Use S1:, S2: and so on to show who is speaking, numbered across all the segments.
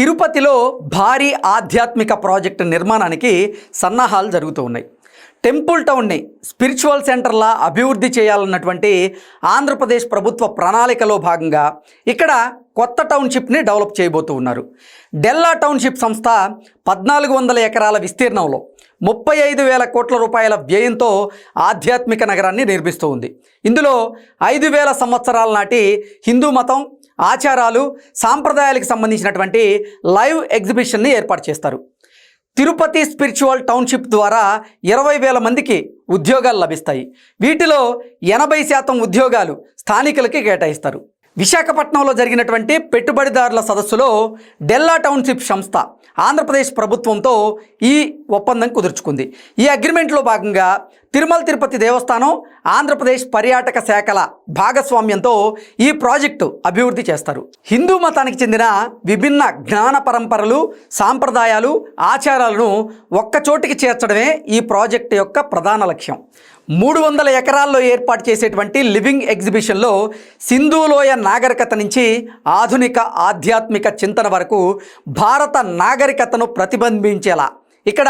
S1: తిరుపతిలో భారీ ఆధ్యాత్మిక ప్రాజెక్టు నిర్మాణానికి సన్నాహాలు జరుగుతూ ఉన్నాయి. టెంపుల్ టౌన్ని స్పిరిచువల్ సెంటర్లా అభివృద్ధి చేయాలన్నటువంటి ఆంధ్రప్రదేశ్ ప్రభుత్వ ప్రణాళికలో భాగంగా ఇక్కడ కొత్త టౌన్షిప్ని డెవలప్ చేయబోతూ ఉన్నారు. డెల్లా టౌన్షిప్ సంస్థ పద్నాలుగు వందల ఎకరాల విస్తీర్ణంలో ముప్పై ఐదు వేల కోట్ల రూపాయల వ్యయంతో ఆధ్యాత్మిక నగరాన్ని నిర్మిస్తూ ఉంది. ఇందులో ఐదు వేల సంవత్సరాల నాటి హిందూ మతం ఆచారాలు సాంప్రదాయాలకు సంబంధించినటువంటి లైవ్ ఎగ్జిబిషన్ని ఏర్పాటు చేస్తారు. తిరుపతి స్పిరిచువల్ టౌన్షిప్ ద్వారా ఇరవై వేల మందికి ఉద్యోగాలు లభిస్తాయి. వీటిలో ఎనభై శాతం ఉద్యోగాలు స్థానికులకి కేటాయిస్తారు. విశాఖపట్నంలో జరిగినటువంటి పెట్టుబడిదారుల సదస్సులో డెల్లా టౌన్షిప్ సంస్థ ఆంధ్రప్రదేశ్ ప్రభుత్వంతో ఈ ఒప్పందం కుదుర్చుకుంది. ఈ అగ్రిమెంట్లో భాగంగా తిరుమల తిరుపతి దేవస్థానం ఆంధ్రప్రదేశ్ పర్యాటక శాఖల భాగస్వామ్యంతో ఈ ప్రాజెక్టు అభివృద్ధి చేస్తారు. హిందూ మతానికి చెందిన విభిన్న జ్ఞాన పరంపరలు సాంప్రదాయాలు ఆచారాలను ఒక్కచోటికి చేర్చడమే ఈ ప్రాజెక్టు యొక్క ప్రధాన లక్ష్యం. మూడు వందల ఎకరాల్లో ఏర్పాటు చేసేటువంటి లివింగ్ ఎగ్జిబిషన్లో సింధులోయ నాగరికత నుంచి ఆధునిక ఆధ్యాత్మిక చింతన వరకు భారత నాగరికతను ప్రతిబింబించేలా ఇక్కడ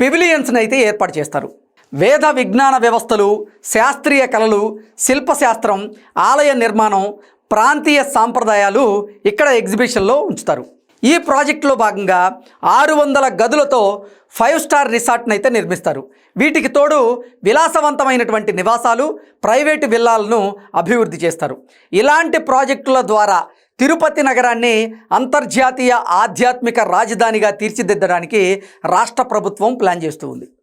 S1: పెవిలియన్స్ని అయితే ఏర్పాటు చేస్తారు. వేద విజ్ఞాన వ్యవస్థలు శాస్త్రీయ కళలు శిల్పశాస్త్రం ఆలయ నిర్మాణం ప్రాంతీయ సాంప్రదాయాలు ఇక్కడ ఎగ్జిబిషన్లో ఉంచుతారు. ఈ ప్రాజెక్టులో భాగంగా ఆరు వందల గదులతో ఫైవ్ స్టార్ రిసార్ట్ని అయితే నిర్మిస్తారు. వీటికి తోడు విలాసవంతమైనటువంటి నివాసాలు ప్రైవేటు విల్లాలను అభివృద్ధి చేస్తారు. ఇలాంటి ప్రాజెక్టుల ద్వారా తిరుపతి నగరాన్ని అంతర్జాతీయ ఆధ్యాత్మిక రాజధానిగా తీర్చిదిద్దడానికి రాష్ట్ర ప్రభుత్వం ప్లాన్ చేస్తూ ఉంది.